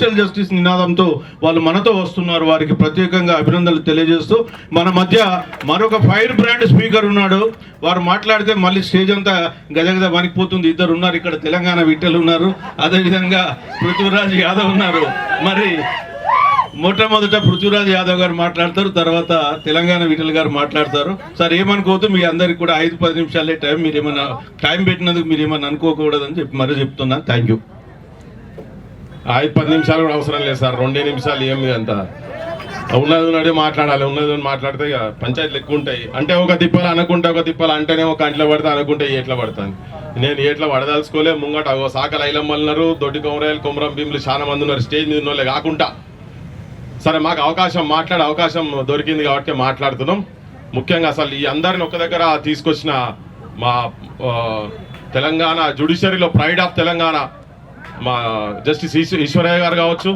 Social justice నినాదంతో వాళ్ళు మనతో వస్తున్నారు. వారికి ప్రత్యేకంగా అభినందనలు తెలియజేస్తూ మన మధ్య మరొక ఫైర్ బ్రాండ్ స్పీకర్ ఉన్నాడు. వారు మాట్లాడితే మళ్ళీ స్టేజ్ అంతా గజగజ వణికిపోతుంది. ఇద్దరు ఉన్నారు ఇక్కడ. తెలంగాణ విట్టలు ఉన్నారు. అదేవిధంగా పృథ్వీరాజ్ యాదవ్ ఉన్నారు. మరి మొట్టమొదట పృథ్వీరాజ్ యాదవ్ గారు మాట్లాడతారు. తర్వాత తెలంగాణ విఠల్ గారు మాట్లాడతారు. సార్ ఏమనుకోవద్దు. మీ అందరికి కూడా ఐదు పది నిమిషాలే టైం. మీరు ఏమైనా టైం పెట్టినందుకు మీరు ఏమైనా అనుకోకూడదని చెప్పి మరీ చెప్తున్నాను థ్యాంక్ యూ. ఐదు పది నిమిషాలు కూడా అవసరం లేదు సార్. రెండే నిమిషాలు ఏం అంత. ఉన్నది ఉన్నదే మాట్లాడాలి. ఉన్నది మాట్లాడితే ఇక పంచాయతీలు ఎక్కువ ఉంటాయి. అంటే ఒక తిప్పలు అనుకుంటా ఒక తిప్పలు అంటేనే ఒక అంట్లో పడితే అనుకుంటే ఎట్లా పడతాను నేను ఎట్లా పడదలుచుకోలే. ముంగట సాకల సాకలు ఐలమ్మన్నారు దొడ్డి కొమరాయలు కొమరం భీములు చాలా మంది ఉన్నారు. స్టేజ్ మీద ఉన్నోళ్ళే కాకుండా. సరే మాకు అవకాశం మాట్లాడే అవకాశం దొరికింది కాబట్టి మాట్లాడుతున్నాం. ముఖ్యంగా అసలు ఈ అందరిని ఒక దగ్గర తీసుకొచ్చిన మా తెలంగాణ జుడిషియరీలో ప్రైడ్ ఆఫ్ తెలంగాణ మా జస్టిస్ ఈశ్వరయ్య గారు కావచ్చు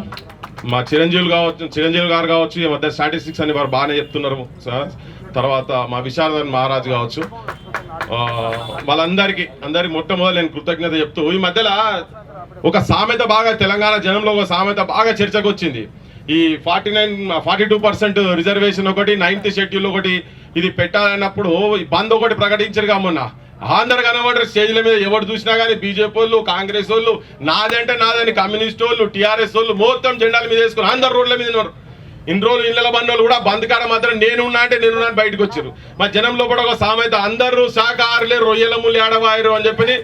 మా చిరంజీవి కావచ్చు చిరంజీవి గారు కావచ్చు ఈ మధ్య స్టాటిస్టిక్స్ అని వారు బాగానే చెప్తున్నారు సార్. తర్వాత మా విశారదన్ మహారాజ్ కావచ్చు. వాళ్ళందరికీ అందరికి మొట్టమొదటి నేను కృతజ్ఞత చెప్తూ ఈ మధ్యలో ఒక సామెత బాగా తెలంగాణ జనంలో ఒక సామెత బాగా చర్చకు వచ్చింది ఈ forty nine forty two percent reservation ఒకటి నైన్త్ షెడ్యూల్ ఒకటి ఇది పెట్టాలన్నప్పుడు ఈ బంద్ ఒకటి ప్రకటించారు మొన్న. ఆంధ్ర కనబడరు స్టేజ్ల మీద ఎవరు చూసినా కానీ బీజేపీ వాళ్ళు కాంగ్రెస్ వాళ్ళు నాదంటే నాదని కమ్యూనిస్ట్ వాళ్ళు టీఆర్ఎస్ వాళ్ళు మొత్తం జెండాల మీద వేసుకుని అందరు రోడ్ల మీద ఉన్నారు. ఇన్ని రోజులు ఇళ్ళ బంధువులు కూడా బంద్ కాడ మాత్రం నేనున్నా అంటే నేనున్నా అని బయటకు వచ్చారు. మా జనంలో కూడా ఒక సామెత అందరూ శాఖాహారులే రొయ్యల ముళ్ళు ఆడవాయరు అని చెప్పి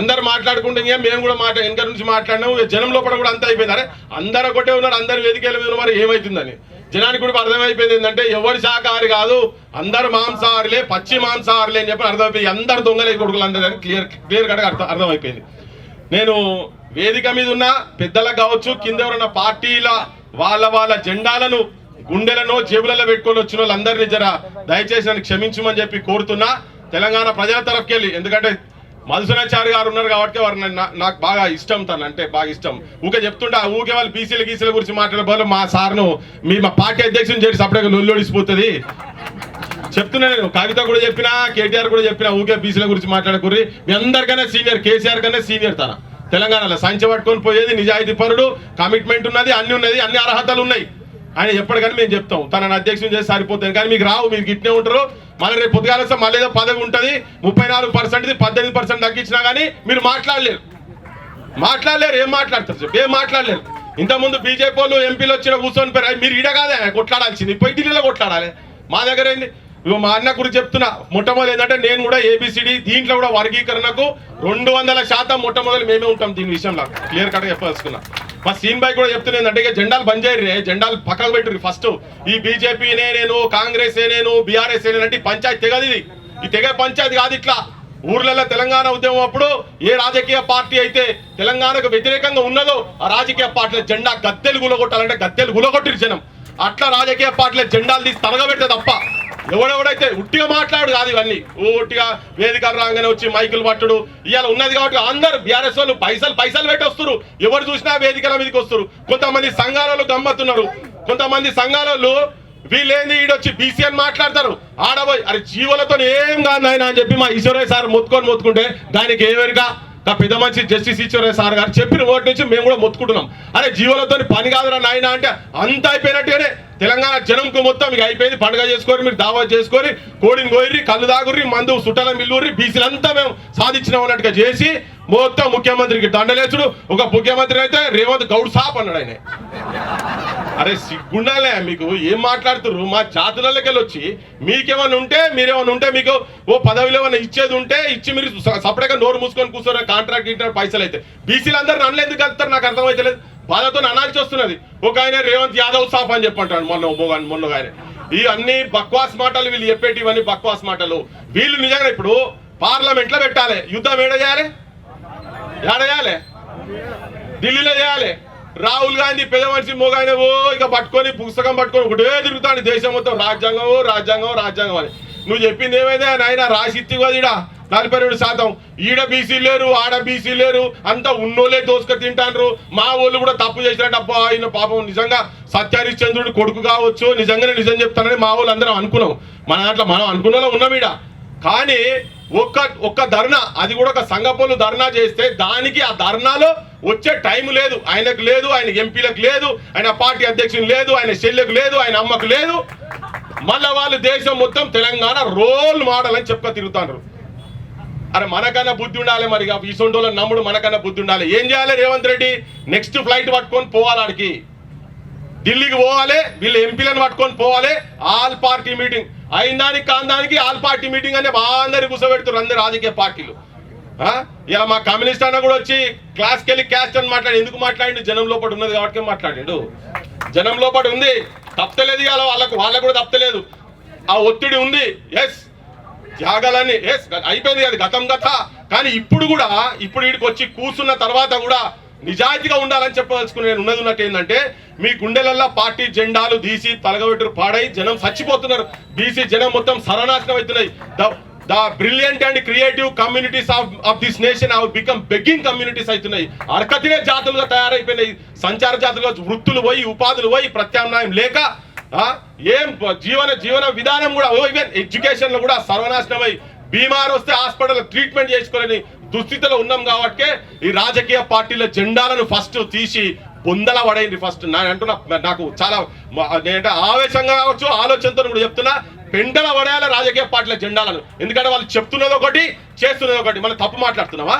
అందరు మాట్లాడుకుంటే మేము కూడా మాట వెనక నుంచి మాట్లాడినాము. జనం లోపల కూడా అంత అయిపోయింది. అరే అందరు ఒకటే ఉన్నారు అందరు వేదికల మీద ఉన్నారు, మరి ఏమవుతుందని జనానికి కూడా అర్థమైపోయింది ఏంటంటే ఎవరి శాఖాహారి కాదు అందరు మాంసాహారులే పచ్చి మాంసాహారులే అని చెప్పి అర్థమైపోయింది అందరు దొంగలే కొడుకులు అందరూ క్లియర్ క్లియర్ కట్గా అర్థం అర్థమైపోయింది. నేను వేదిక మీద ఉన్న పెద్దలకు కావచ్చు కింద ఎవరన్నా పార్టీల వాళ్ళ వాళ్ళ జెండాలను గుండెలను జేబులలో పెట్టుకొని వచ్చిన వాళ్ళందరినీ జర దయచేసి నన్ను క్షమించమని చెప్పి కోరుతున్నా. తెలంగాణ ప్రజల తరఫుకెళ్ళి ఎందుకంటే మధుసనాచారి గారు ఉన్నారు కాబట్టి వారు నన్ను- నాకు బాగా ఇష్టం తను అంటే బాగా ఇష్టం. ఊకే చెప్తుంటే ఆ ఊకే వాళ్ళు బీసీల గీసీల గురించి మాట్లాడే బదులు మా సార్ను మీ మా పార్టీ అధ్యక్షుని చేసి సపరేట్గా లొల్లొడిసిపోతుంది. చెప్తున్నా నేను కవిత కూడా చెప్పినా కేటీఆర్ కూడా చెప్పినా ఊకే బీసీల గురించి మాట్లాడకూరి మీ అందరికన్నా సీనియర్ కేసీఆర్ కన్నా సీనియర్ తన. తెలంగాణలో సంచి పట్టుకొని పోయేది నిజాయితీ పరుడు కమిట్మెంట్ ఉన్నది అన్ని ఉన్నది అన్ని అర్హతలు ఉన్నాయి. ఆయన ఎప్పటికైనా మేము చెప్తాం. తనని అధ్యక్షం చేసి సరిపోతుంది. కానీ మీకు రావు మీరు గిట్నే ఉంటారు. మళ్ళీ రేపు పొద్దుగాల మళ్ళీ ఏదో పదవి ఉంటుంది. ముప్పై నాలుగు పర్సెంట్ది పద్దెనిమిది పర్సెంట్ తగ్గించినా కానీ మీరు మాట్లాడలేరు. మాట్లాడలేరు. ఏం మాట్లాడతారు చెప్పు? ఏం మాట్లాడలేరు? ఇంతకుముందు బీజేపీ వాళ్ళు ఎంపీలు వచ్చిన కూర్చొని పోయారు మీరు ఈడ కాదే కొట్లాడాల్సింది. పోయి ఢిల్లీలో కొట్లాడాలి. మా దగ్గర ఏంది? ఇగో మా అన్న గురించి చెప్తున్నా మొట్టమొదటి ఏంటంటే నేను కూడా ఏబిసిడి దీంట్లో కూడా వర్గీకరణకు రెండు వందల శాతం మొట్టమొదటి మేమే ఉంటాం దీని విషయంలో. క్లియర్ కట్గా చెప్పదలుచుకున్నా. మా సీన్ బాయ్ కూడా చెప్తున్నా ఏంటంటే ఇక జెండాలు బంద్ చేయరు జెండాలు పక్కకు పెట్టుర్రి ఫస్ట్ ఈ బీజేపీనే నేను కాంగ్రెస్ నేను బీఆర్ఎస్ అంటే పంచాయతీ తెగది ఇది. ఈ తెగ పంచాయతీ కాదు ఇట్లా. ఊర్లలో తెలంగాణ ఉద్యమం అప్పుడు ఏ రాజకీయ పార్టీ అయితే తెలంగాణకు వ్యతిరేకంగా ఉన్నదో ఆ రాజకీయ పార్టీల జెండా గద్దెలు గులగొట్టాలంటే గద్దెలు గులగొట్టిరు జనం. అట్లా రాజకీయ పార్టీల జెండాలు తీసి తరగబెడితే తప్ప ఎవడెవడైతే ఉట్టిగా మాట్లాడు కాదు ఇవన్నీ. ఊట్టిగా వేదికలు రాగానే వచ్చి మైకులు పట్టుడు. ఇవాళ ఉన్నది కాబట్టి అందరు బీఆర్ఎస్ వాళ్ళు పైసలు పైసలు పెట్టి వస్తారు ఎవరు చూసినా వేదికల మీదకి వస్తారు. కొంతమంది సంఘాలలో గమ్మత్తున్నారు. కొంతమంది సంఘాలలో వీళ్ళేంది? ఈడొచ్చి బీసీ అని మాట్లాడతారు. ఆడబోయ్ అరే జీవులతో ఏం కాదు ఆయన అని చెప్పి మా ఈశ్వరయ్య సార్ మొత్తుకొని మొత్తుకుంటే దానికి ఏమేరుగా ఆ పెద్ద మంచి జస్టిస్ ఈశ్వరయ్య సార్ గారు చెప్పిన ఓటు నుంచి మేము కూడా మొత్తుకుంటున్నాం. అరే జీవులతో పని కాదురా నాయన అంటే అంత అయిపోయినట్టుగానే తెలంగాణ జనంకు మొత్తం మీకు అయిపోయింది. పండుగ చేసుకొని మీరు దావా చేసుకొని కోడిని కోయిర్రి కళ్ళు దాగుర్రి మందు సుట్టల మిల్లుర్రి బీసీలంతా మేము సాధించినాం అన్నట్టుగా చేసి మొత్తం ముఖ్యమంత్రికి దండలేచుడు ఒక ముఖ్యమంత్రి అయితే రేవంత్ గౌడ్ సాప్ అన్నాడు ఆయన. అరే సిగ్గుండాలే మీకు. ఏం మాట్లాడుతున్నారు మా జాతులకెళ్ళి వచ్చి మీకేమైనా ఉంటే మీరేమైనా ఉంటే మీకు ఓ పదవిలో ఏమైనా ఇచ్చేది ఉంటే ఇచ్చి మీరు సపరేట్గా నోరు మూసుకొని కూర్చోరు కాంట్రాక్ట్ ఇచ్చిన పైసలు అయితే. బీసీలు అందరు నన్ను ఎందుకు కలుస్తారు నాకు అర్థమైతలేదు. బాధతో అనాల్సి వస్తున్నది ఒక ఆయన రేవంత్ యాదవ్ సాఫ్ అని చెప్పంటాడు మొన్న మొన్న- మొన్న ఆయన. ఈ అన్ని బక్వాస్ మాటలు వీళ్ళు చెప్పేటి ఇవన్నీ బక్వాస్ మాటలు. వీళ్ళు నిజంగా ఇప్పుడు పార్లమెంట్లో పెట్టాలి. యుద్ధం ఏడ చేయాలి? ఏడ చేయాలి? ఢిల్లీలో చేయాలి. రాహుల్ గాంధీ పెద్ద మనిషి మోగాయన ఇక పట్టుకొని పుస్తకం పట్టుకొని ఒకటే తిరుగుతాడు. దేశం మొత్తం రాజ్యాంగం రాజ్యాంగం రాజ్యాంగం అని. నువ్వు చెప్పింది ఏమైంది? నాయన రాసి ఇత్తి కదా నలభై రెండు శాతం? ఈడ బీసీ లేరు ఆడ బీసీ లేరు అంతా ఉన్నోలే దోసుక తింటాండ్రు. మా వాళ్ళు కూడా తప్పు చేసినట్టు అబ్బా ఆయన పాపం నిజంగా సత్యహరిశ్చంద్రుడి కొడుకు కావచ్చు నిజంగానే నిజం చెప్తానని మా వాళ్ళు అందరం అనుకున్నాం. మన దాంట్లో మనం అనుకున్న ఉన్నాం ఈడ. కానీ ఒక్క ఒక్క ధర్నా అది కూడా ఒక సంగపోలు ధర్నా చేస్తే దానికి ఆ ధర్నాలో వచ్చే టైం లేదు. ఆయనకు లేదు ఆయన ఎంపీలకు లేదు ఆయన పార్టీ అధ్యక్షులు లేదు ఆయన చెల్లెకు లేదు ఆయన అమ్మకు లేదు. మళ్ళా వాళ్ళు దేశం మొత్తం తెలంగాణ రోల్ మోడల్ అని చెప్పక తిరుగుతాండ్రు. అరే మనకన్నా బుద్ధి ఉండాలి మరి ఇక ఈ సొంటోళ్ళ నమ్ముడు మనకన్నా బుద్ధి ఉండాలి. ఏం చేయాలి రేవంత్ రెడ్డి? నెక్స్ట్ ఫ్లైట్ పట్టుకొని పోవాలి ఆడికి. ఢిల్లీకి పోవాలి వీళ్ళు ఎంపీలను పట్టుకొని పోవాలి ఆల్ పార్టీ మీటింగ్ అయిందానికి కాందానికి ఆల్ పార్టీ మీటింగ్ అనే బాగా అందరు కూర్చోబెడుతారు అందరు రాజకీయ పార్టీలు. ఇలా మా కమ్యూనిస్ట్ అన్న కూడా వచ్చి క్లాస్కి వెళ్ళి క్యాస్ట్ అని మాట్లాడి ఎందుకు మాట్లాడిండు? జనం లోపల ఉన్నది కాబట్టి మాట్లాడిండు? జనం లోపల ఉంది. తప్పలేదు ఇవాళ వాళ్ళకు వాళ్ళకు కూడా తప్పలేదు. ఆ ఒత్తిడి ఉంది. ఎస్ త్యాగాలన్నీ ఎస్ అయిపోయింది అది గతం గత కానీ ఇప్పుడు కూడా ఇప్పుడు వీడికి వచ్చి కూర్చున్న తర్వాత కూడా నిజాయితీగా ఉండాలని చెప్పదలుచుకుని నేను ఉన్నది ఉన్నట్టు ఏంటంటే మీ గుండెలల్లో పార్టీ జెండాలు తీసి తలగబెట్టురు పాడై జనం చచ్చిపోతున్నారు. బీసీ జనం మొత్తం సర్వనాశనం అవుతున్నాయి. The brilliant and creative communities of of this nation have become begging communities అవుతున్నాయి. అరకతినే జాతులుగా తయారైపోయినాయి. సంచార జాతులుగా వృత్తులు పోయి ఉపాధులు పోయి ప్రత్యామ్నాయం లేక ఏం జీవన జీవన విధానం కూడా ఈవెన్ ఎడ్యుకేషన్లో కూడా సర్వనాశనమై బీమార్ వస్తే హాస్పిటల్ ట్రీట్మెంట్ చేసుకోలేని దుస్థితిలో ఉన్నాం కాబట్టి ఈ రాజకీయ పార్టీల జెండాలను ఫస్ట్ తీసి బొందల పడైంది ఫస్ట్. నా అంటున్నా నాకు చాలా నేనంటే ఆవేశంగా కావచ్చు ఆలోచనతో కూడా చెప్తున్నా పెండల పడేయాలి రాజకీయ పార్టీల జెండాలను. ఎందుకంటే వాళ్ళు చెప్తున్నది ఒకటి చేస్తున్నది ఒకటి. మనం తప్పు మాట్లాడుతున్నావా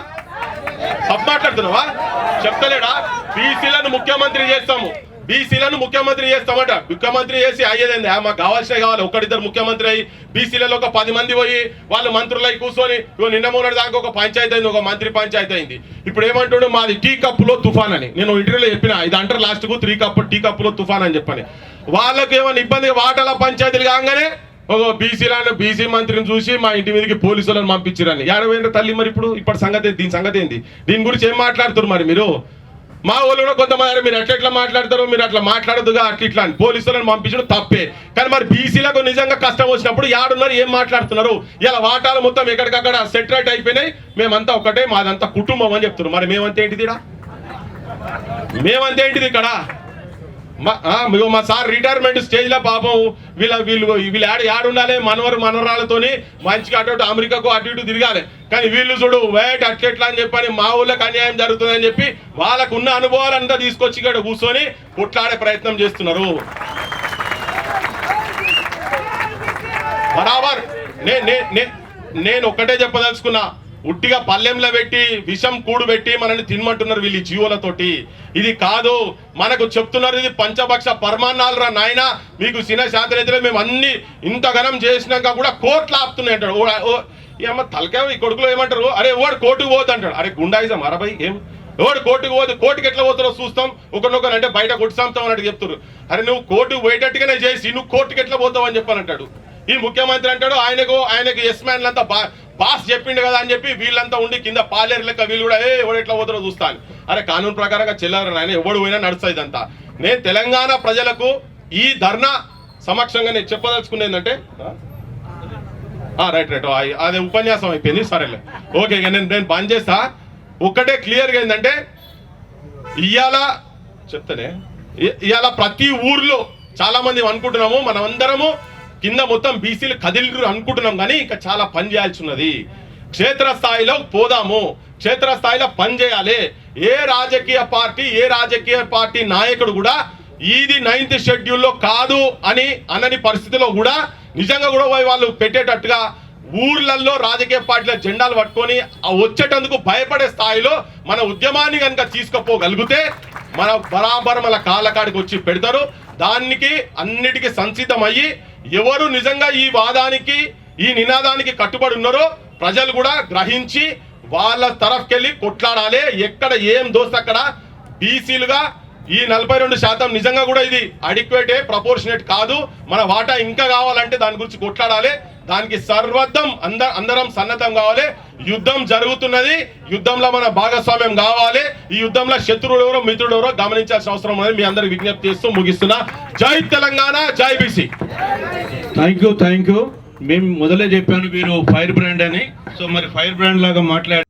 తప్పు మాట్లాడుతున్నావా చెప్తలేడా? బీసీలను ముఖ్యమంత్రి చేస్తాము. బీసీలను ముఖ్యమంత్రి చేస్తామట ముఖ్యమంత్రి చేసి అయ్యేదేంది? ఆ, మాకు కావాల్సిన కావాలి. ఒక్కడిద్దరు ముఖ్యమంత్రి అయ్యి బీసీలలో ఒక పది మంది పోయి వాళ్ళు మంత్రులై కూర్చొని నిన్న మూడు దాకా ఒక పంచాయతీ అయింది ఒక మంత్రి పంచాయతీ అయింది. ఇప్పుడు ఏమంటుండే? మాది టీ కప్పులో తుఫాన్ అని. నేను ఇంటర్వ్యూలో చెప్పిన ఇది అంటారు లాస్ట్కు త్రీ కప్ టీ కప్పులో తుఫాన్ అని చెప్పని. వాళ్ళకి ఏమైనా ఇబ్బంది వాటాల పంచాయతీలు కాగానే ఒక బీసీలను బీసీ మంత్రిని చూసి మా ఇంటి మీదకి పోలీసులను పంపించారని. ఏడవైన తల్లి మరి ఇప్పుడు? ఇప్పటి సంగతి దీని సంగతి ఏంది? దీని గురించి ఏం మాట్లాడుతున్నారు మరి మీరు? మా వాళ్ళు కూడా కొంతమంది మీరు ఎట్లా ఎట్లా మాట్లాడతారు? మీరు అట్లా మాట్లాడదుగా అట్లా ఇట్లా అని పోలీసులను పంపించడం తప్పే. కానీ మరి బీసీలకు నిజంగా కష్టం వచ్చినప్పుడు యాడున్నారు ఏం మాట్లాడుతున్నారు? ఇలా వాటాలు మొత్తం ఎక్కడికక్కడ సెటరేట్ అయిపోయినాయి. మేమంతా ఒకటే మాదంతా కుటుంబం అని చెప్తున్నారు. మరి మేమంతా ఏంటిది ఇక్కడ మేమంతా ఏంటిది ఇక్కడ? ఇగో మా సార్ రిటైర్మెంట్ స్టేజ్లో పాపం వీళ్ళ వీళ్ళు వీళ్ళు ఆడ ఆడ ఉండాలి? మనవరు మనవరాలతోని మంచిగా అటు ఇటు అమెరికాకు అటు ఇటు తిరగాలి. కానీ వీళ్ళు చూడు వేట అట్లెట్లా అని చెప్పని మా ఊళ్ళకి అన్యాయం జరుగుతుందని చెప్పి వాళ్ళకు ఉన్న అనుభవాలంతా తీసుకొచ్చి ఇక్కడ కూర్చొని కొట్లాడే ప్రయత్నం చేస్తున్నారు. బరాబర్. నే నే- నే- నేను ఒక్కటే చెప్పదలుచుకున్నా. ఉట్టిగా పల్లెంలో పెట్టి విషం కూడు పెట్టి మనల్ని తినమంటున్నారు వీళ్ళు జీవులతోటి. ఇది కాదు మనకు చెప్తున్నారు ఇది పంచభక్ష పరమాన్నాలు రా నాయన. మీకు సిన శాంతి మేము అన్ని ఇంతగనం చేసినాక కూడా కోర్టులు ఆపుతున్నాయి అంటాడు. ఓ- ఓ- ఏమో తలకాయ ఈ కొడుకులో ఏమంటారు? అరే ఓడు కోర్టుకు పోదు అంటాడు. అరే గుండాయిజం అరబై ఏం? ఎవడు కోర్టుకు పోదు కోర్టుకి ఎట్లా పోతారో చూస్తాం. ఒకరినొకరు అంటే బయట కొట్టిస్తాం అన్నట్టు చెప్తారు అరే నువ్వు కోర్టుకు పోయేటట్టుగానే చేసి నువ్వు కోర్టుకి ఎట్లా పోతావు అని చెప్పానంటాడు ఈ ముఖ్యమంత్రి అంటాడు ఆయనకు ఆయనకు ఎస్ మ్యాన్లంతా బా బాస్ చెప్పిండు కదా అని చెప్పి వీళ్ళంతా ఉండి కింద పాలేరు లెక్క వీళ్ళు కూడా ఏ ఎవడు ఎట్లా పోతారో చూస్తాను అరే కానూన్ ప్రకారంగా చెల్లారు ఆయన ఎవడు పోయినా నడుస్తుంది ఇదంతా. నేను తెలంగాణ ప్రజలకు ఈ ధర్నా సమక్షంగా నేను చెప్పదలుచుకునేది ఏంటంటే రైట్ రైట్ అదే ఉపన్యాసం అయిపోయింది సరేలే. ఓకే ఇక నేను నేను బంద్ చేస్తా. ఒక్కటే క్లియర్గా ఏంటంటే ఇవాళ చెప్తానే ఇవాళ ప్రతి ఊర్లో చాలా మంది అనుకుంటున్నాము మనం అందరము కింద మొత్తం బీసీలు కదిలిరు అనుకుంటున్నాం కానీ ఇంకా చాలా పని చేయాల్సి ఉన్నది క్షేత్రస్థాయిలో పోదాము. క్షేత్రస్థాయిలో పని చేయాలి. ఏ రాజకీయ పార్టీ ఏ రాజకీయ పార్టీ నాయకుడు కూడా ఇది నైన్త్ షెడ్యూల్లో కాదు అని అనని పరిస్థితిలో కూడా నిజంగా కూడా వాళ్ళు పెట్టేటట్టుగా ఊర్లలో రాజకీయ పార్టీల జెండాలు పట్టుకొని ఆ వచ్చేటందుకు భయపడే స్థాయిలో మన ఉద్యమాన్ని కనుక తీసుకుపోగలిగితే మన బరాబర్ మన కాళ్ళకాడికి వచ్చి పెడతారు. దానికి అన్నిటికీ సంసిద్ధమయ్యి ఎవరు నిజంగా ఈ వాదానికి ఈ నినాదానికి కట్టుబడి ఉన్నారో ప్రజలు కూడా గ్రహించి వాళ్ళ తరఫుకెళ్ళి కొట్లాడాలి. ఎక్కడ ఏం దోస్తే అక్కడ? బీసీలుగా ఈ నలభై రెండు శాతం నిజంగా కూడా ఇది అడిక్వేటే ప్రపోర్షనేట్ కాదు. మన వాటా ఇంకా కావాలంటే దాని గురించి కొట్లాడాలి. దానికి సర్వద్దం అంద అందరం సన్నద్ధం కావాలి. యుద్ధం జరుగుతున్నది. యుద్ధంలో మన భాగస్వామ్యం కావాలి. ఈ యుద్ధంలో శత్రుడు ఎవరో మిత్రుడు ఎవరో గమనించాల్సిన అవసరం ఉన్నది. మీ అందరికి విజ్ఞప్తి చేస్తూ ముగిస్తున్నా. జై తెలంగాణ జై BC. Thank you thank you మేము మొదలే చెప్పాను మీరు ఫైర్ బ్రాండ్ అని. సో మరి ఫైర్ బ్రాండ్ లాగా మాట్లాడి